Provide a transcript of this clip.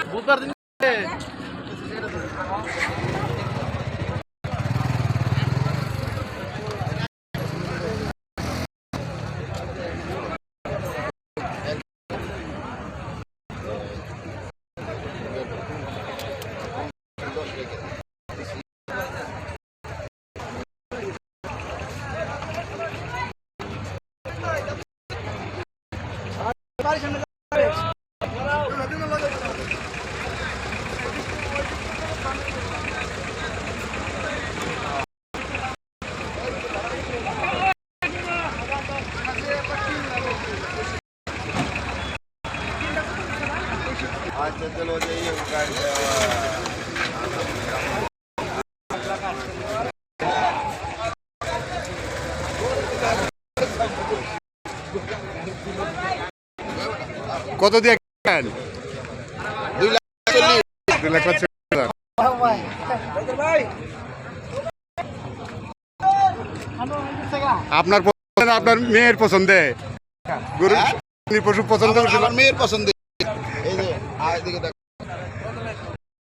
বুধবার দিন अच्छा चलो जाइए गाड़ी কত দিয়ে কেন দুই লাখ চল্লিশ। দুই লাখ হাজার। আপনার পছন্দ আপনার মেয়ের পছন্দে? গরু পশু পছন্দ মেয়ের পছন্দ। এই যে